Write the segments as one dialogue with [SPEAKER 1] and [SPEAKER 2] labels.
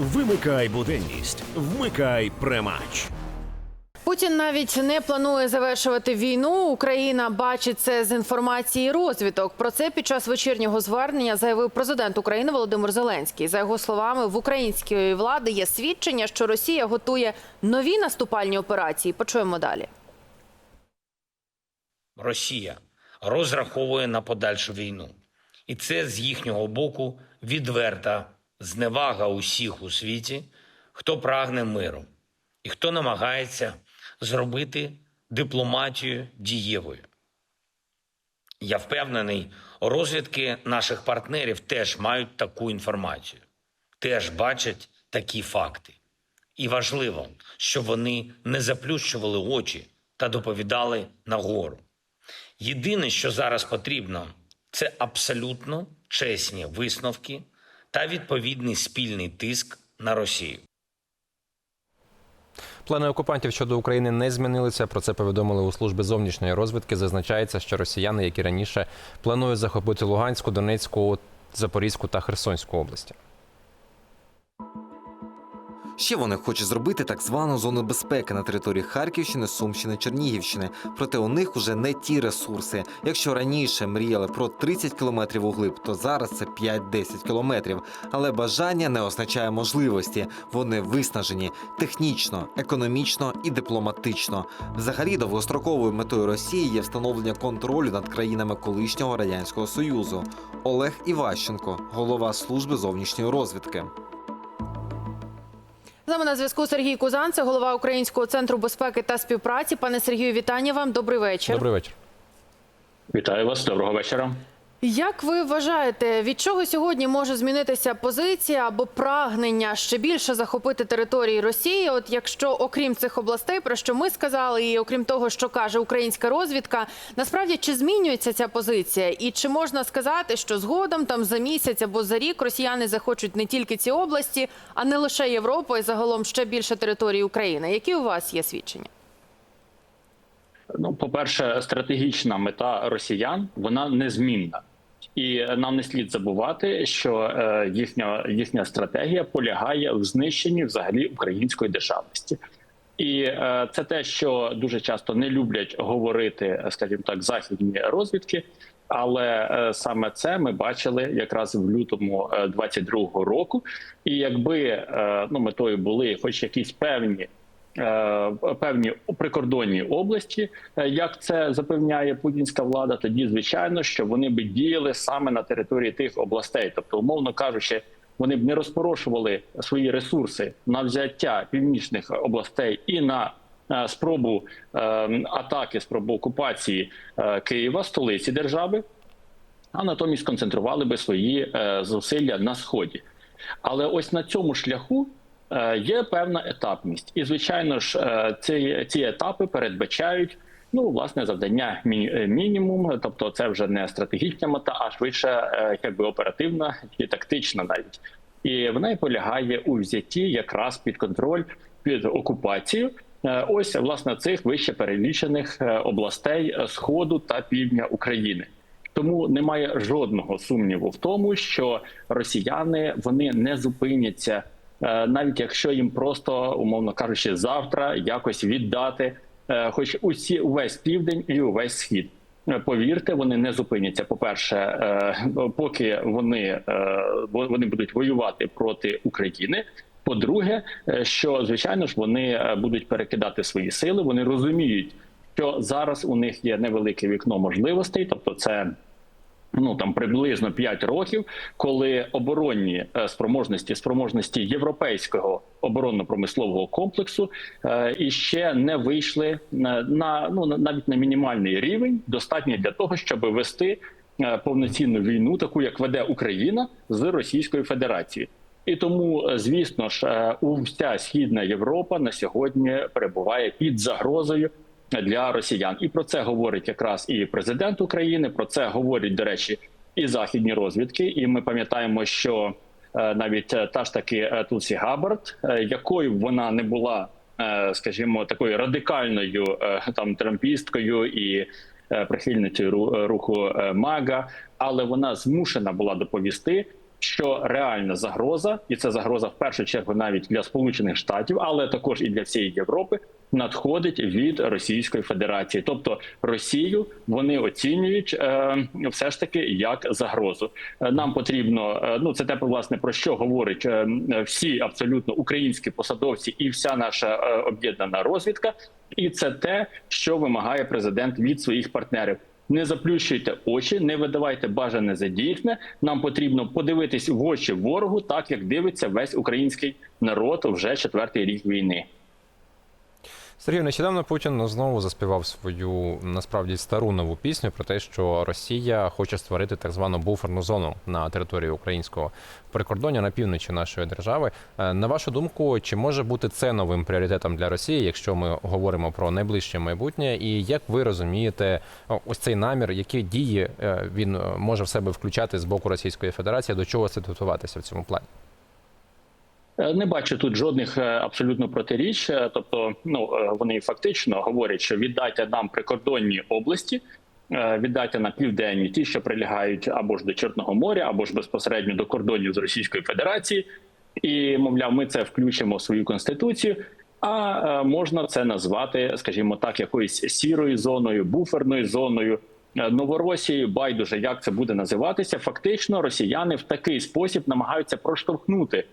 [SPEAKER 1] Вимикай буденність, вмикай премач.
[SPEAKER 2] Путін навіть не планує завершувати війну. Україна бачить це з інформації розвиток. Про це під час вечірнього звернення заявив президент України Володимир Зеленський. За його словами, в української влади є свідчення, що Росія готує нові наступальні операції. Почуємо далі.
[SPEAKER 3] Росія розраховує на подальшу війну, і це з їхнього боку відверта зневага усіх у світі, хто прагне миру і хто намагається зробити дипломатію дієвою. Я впевнений, розвідки наших партнерів теж мають таку інформацію, теж бачать такі факти. І важливо, щоб вони не заплющували очі та доповідали нагору. Єдине, що зараз потрібно, це абсолютно чесні висновки та відповідний спільний тиск на Росію.
[SPEAKER 4] Плани окупантів щодо України не змінилися. Про це повідомили у службі зовнішньої розвідки. Зазначається, що росіяни, як і раніше, планують захопити Луганську, Донецьку, Запорізьку та Херсонську області.
[SPEAKER 5] Ще вони хочуть зробити так звану зону безпеки на території Харківщини, Сумщини, Чернігівщини. Проте у них уже не ті ресурси. Якщо раніше мріяли про 30 кілометрів углиб, то зараз це 5-10 кілометрів. Але бажання не означає можливості. Вони виснажені технічно, економічно і дипломатично. Взагалі, довгостроковою метою Росії є встановлення контролю над країнами колишнього радянського союзу. Олег Іващенко, голова служби зовнішньої розвідки.
[SPEAKER 2] З нами на зв'язку Сергій Кузан, це голова Українського центру безпеки та співпраці. Пане Сергію, вітання вам. Добрий вечір.
[SPEAKER 4] Добрий вечір.
[SPEAKER 6] Вітаю вас, доброго вечора.
[SPEAKER 2] Як ви вважаєте, від чого сьогодні може змінитися позиція або прагнення ще більше захопити території Росії? От якщо окрім цих областей, про що ми сказали, і окрім того, що каже українська розвідка, насправді чи змінюється ця позиція? І чи можна сказати, що згодом там за місяць або за рік росіяни захочуть не тільки ці області, а не лише Європу і загалом ще більше території України? Які у вас є свідчення?
[SPEAKER 6] Ну, по-перше, стратегічна мета росіян вона незмінна. І нам не слід забувати, що е, їхня їхня стратегія полягає в знищенні взагалі української державності, і е, це те, що дуже часто не люблять говорити, скажімо так, західні розвідки. Але е, саме це ми бачили якраз в лютому е, 22-го року. І якби ну метою були, хоч якісь певні певні прикордонні області, е, як це запевняє путінська влада, тоді звичайно, що вони би діяли саме на території тих областей, тобто, умовно кажучи, вони б не розпорошували свої ресурси на взяття північних областей і на е, спробу е, атаки, спробу окупації е, Києва, столиці держави, а натомість концентрували би свої е, зусилля на сході. Але ось на цьому шляху е, є певна етапність, і звичайно ж, е, ці, ці етапи передбачають ну власне завдання е, мінімум, тобто це вже не стратегічна мета, а швидше е, якби оперативна і тактична навіть. І вона і полягає у взятті якраз під контроль під окупацію. е, Ось власне цих вище перелічених е, областей е, сходу та півдня України. Тому немає жодного сумніву в тому, що росіяни вони не зупиняться, е, навіть якщо їм просто, умовно кажучи, завтра якось віддати, е, хоч усі увесь південь і увесь схід. Е, Повірте, вони не зупиняться. По перше, поки вони, е, вони будуть воювати проти України. По-друге, е, що звичайно ж вони е, будуть перекидати свої сили. Вони розуміють, що зараз у них є невелике вікно можливостей, тобто це. Ну там приблизно 5 років, коли оборонні е, спроможності, спроможності європейського оборонно-промислового комплексу е, іще не вийшли на, ну навіть на мінімальний рівень, достатньо для того, щоб вести е, повноцінну війну, таку як веде Україна з Російською Федерацією. І тому, е, звісно ж, вся східна Європа на сьогодні перебуває під загрозою для росіян. І про це говорить якраз і президент України. Про це говорять, до речі, і західні розвідки. І ми пам'ятаємо, що е, навіть е, та ж таки е, Тулсі Габбард, е, якою вона не була, скажімо, такою радикальною там трампісткою і прихильницею ру- руху Мага, але вона змушена була доповісти. Що реальна загроза, і це загроза в першу чергу навіть для Сполучених Штатів, але також і для всієї Європи, надходить від Російської Федерації. Тобто Росію вони оцінюють е, все ж таки як загрозу. Е, Нам потрібно е, ну це те власне про що говорять е, е, всі абсолютно українські посадовці і вся наша е, об'єднана розвідка. І це те, що вимагає президент від своїх партнерів. Не заплющуйте очі, не видавайте бажане за дійсне. Нам потрібно подивитись в очі ворогу, так як дивиться весь український народ вже четвертий рік війни.
[SPEAKER 4] Сергій, нещодавно Путін знову заспівав свою насправді стару нову пісню про те, що Росія хоче створити так звану буферну зону на території українського прикордоння на півночі нашої держави. Е, На вашу думку, чи може бути це новим пріоритетом для Росії, якщо ми говоримо про найближче майбутнє? І як ви розумієте ось цей намір, які дії е, він е, може в себе включати з боку Російської Федерації, до чого це готуватися в цьому плані?
[SPEAKER 6] Е, Не бачу тут жодних е, абсолютно протиріч. Е, Тобто, ну вони фактично говорять, що віддайте нам прикордонні області, віддайте на південні, ті, що прилягають або ж до Чорного моря, або ж безпосередньо до кордонів з Російської Федерації, і мовляв, ми це включимо в свою конституцію. А можна це назвати, скажімо так, якоюсь сірою зоною, буферною зоною. Новоросією, байдуже, як це буде називатися, фактично росіяни в такий спосіб намагаються проштовхнути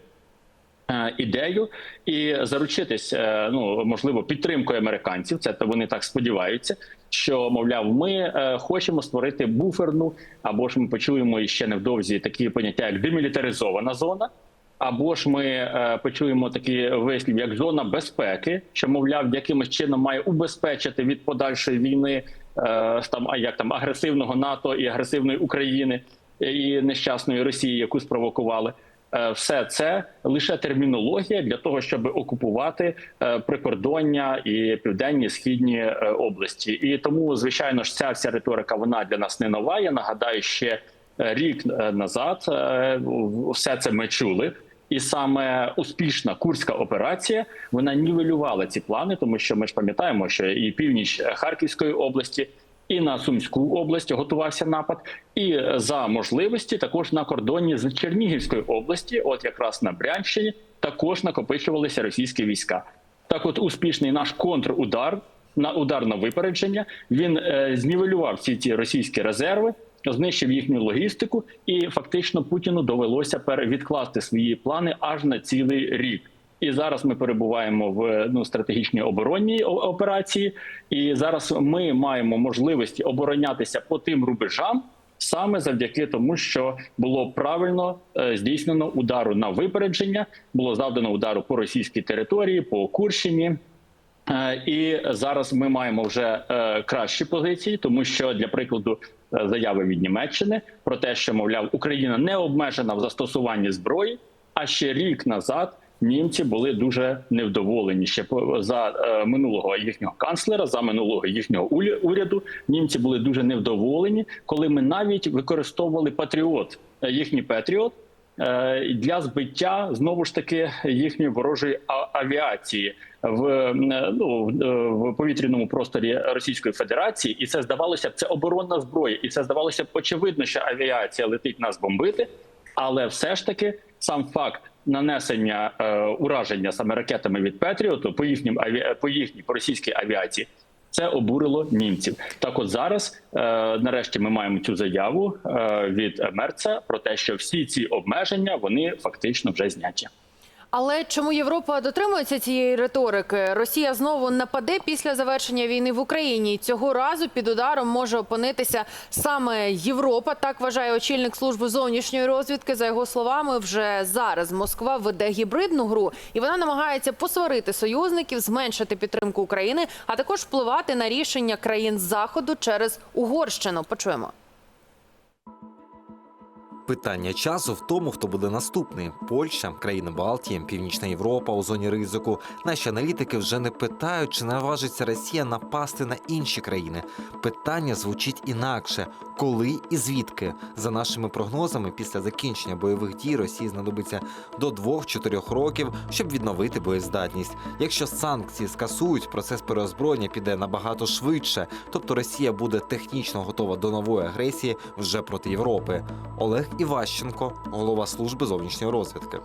[SPEAKER 6] ідею і заручитись, е, ну можливо, підтримкою американців. Це то вони так сподіваються. Що мовляв, ми е, хочемо створити буферну, або ж ми почуємо іще невдовзі такі поняття, як демілітаризована зона. Або ж ми е, почуємо такі вислів, як зона безпеки, що мовляв, якимось чином має убезпечити від подальшої війни е, там, а як там агресивного НАТО і агресивної України і нещасної Росії, яку спровокували. Е, Все це лише термінологія для того, щоб окупувати е, прикордоння і південні східні е, області. І тому, звичайно ж, ця вся риторика вона для нас не нова. Я нагадаю, ще рік назад все це ми чули. І саме успішна курська операція вона нівелювала ці плани, тому що ми ж пам'ятаємо, що і північ Харківської області, і на Сумську область готувався напад, і за можливості також на кордоні з Чернігівської області, от якраз на Брянщині, також накопичувалися російські війська. Так, от успішний наш контрудар на удар на випередження він е, знівелював всі ці російські резерви, знищив їхню логістику, і фактично Путіну довелося перевідкласти свої плани аж на цілий рік. І зараз ми перебуваємо в ну стратегічній оборонній операції, і зараз ми маємо можливості оборонятися по тим рубежам. Саме завдяки тому, що було правильно е, здійснено удару на випередження, було завдано удару по російській території, по Курщині, Е, І зараз ми маємо вже е, кращі позиції, тому що для прикладу заяви від Німеччини про те, що мовляв Україна не обмежена в застосуванні зброї. А ще рік назад німці були дуже невдоволені. Ще за е, минулого їхнього канцлера, за минулого їхнього уряду. Німці були дуже невдоволені, коли ми навіть використовували Патріот, е, їхній Патріот е, для збиття знову ж таки їхньої ворожої авіації в, ну, в повітряному просторі Російської Федерації, і це здавалося б, це оборонна зброя, і це здавалося б очевидно, що авіація летить нас бомбити, але все ж таки сам факт. Нанесення е, ураження саме ракетами від Петріоту по їхнім по їхній по російській авіації це обурило німців. Так, от зараз, е, нарешті, ми маємо цю заяву е, від Мерца про те, що всі ці обмеження вони фактично вже зняті.
[SPEAKER 2] Але чому Європа дотримується цієї риторики? Росія знову нападе після завершення війни в Україні. Цього разу під ударом може опинитися саме Європа. Так вважає очільник служби зовнішньої розвідки. За його словами, вже зараз Москва веде гібридну гру, і вона намагається посварити союзників, зменшити підтримку України, а також впливати на рішення країн заходу через Угорщину. Почуємо.
[SPEAKER 5] Питання часу в тому, хто буде наступний: Польща, країни Балтії, Північна Європа у зоні ризику. Наші аналітики вже не питають, чи наважиться Росія напасти на інші країни. Питання звучить інакше: коли і звідки? За нашими прогнозами, після закінчення бойових дій Росії знадобиться до 2-4 років, щоб відновити боєздатність. Якщо санкції скасують, процес переозброєння піде набагато швидше, тобто Росія буде технічно готова до нової агресії вже проти Європи. Олег Іващенко, голова служби зовнішньої розвідки.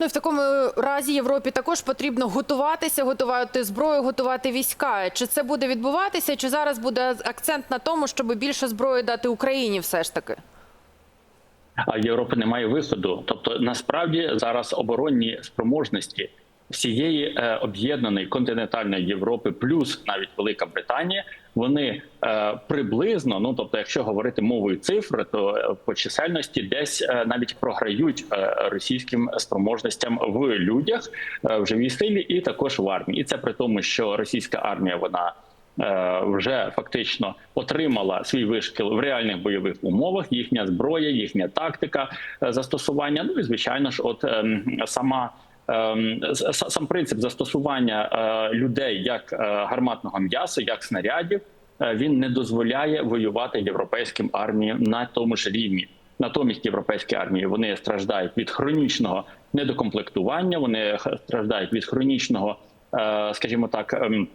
[SPEAKER 2] Ну і в такому разі Європі також потрібно готуватися, готувати зброю, готувати війська. Чи це буде відбуватися, чи зараз буде акцент на тому, щоб більше зброї дати Україні, все ж таки?
[SPEAKER 6] А в Європи немає виходу. Тобто, насправді зараз оборонні спроможності всієї е, об'єднаної континентальної Європи, плюс навіть Велика Британія, вони е, приблизно, ну тобто, якщо говорити мовою цифр, то е, по чисельності десь е, навіть програють е, російським спроможностям в людях е, в живій силі, і також в армії. І це при тому, що російська армія вона е, вже фактично отримала свій вишкіл в реальних бойових умовах. Їхня зброя, їхня тактика е, застосування. Ну і звичайно ж, от ем, сама. Ем, Сам принцип застосування е, людей як е, гарматного м'яса, як снарядів, е, він не дозволяє воювати європейським арміям на тому ж рівні. Натомість європейські армії вони страждають від хронічного недокомплектування, вони страждають від хронічного, скажімо так, ем,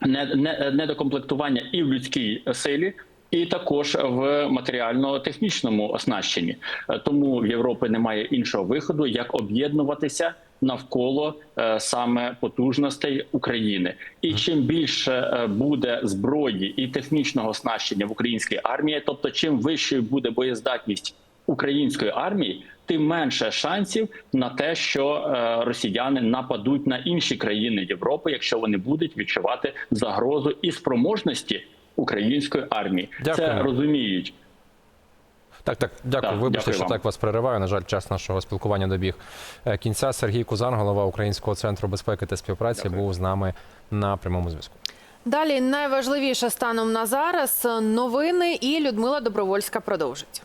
[SPEAKER 6] не- не- недокомплектування і в людській силі. І також в матеріально-технічному оснащенні, Е, тому в Європі немає іншого виходу, як об'єднуватися навколо е, саме потужностей України. І чим більше е, буде зброї і технічного оснащення в українській армії, тобто чим вищою буде боєздатність української армії, тим менше шансів на те, що росіяни нападуть на інші країни Європи, якщо вони будуть відчувати загрозу і спроможності української армії. Це розуміють.
[SPEAKER 4] Так, так, дякую.
[SPEAKER 6] Так,
[SPEAKER 4] Вибачте,
[SPEAKER 6] дякую
[SPEAKER 4] що
[SPEAKER 6] вам.
[SPEAKER 4] так вас перериваю. На жаль, час нашого спілкування добіг е, кінця. Сергій Кузан, голова Українського центру безпеки та співпраці, був з нами на прямому зв'язку.
[SPEAKER 2] Далі найважливіше станом на зараз новини і Людмила Добровольська продовжить.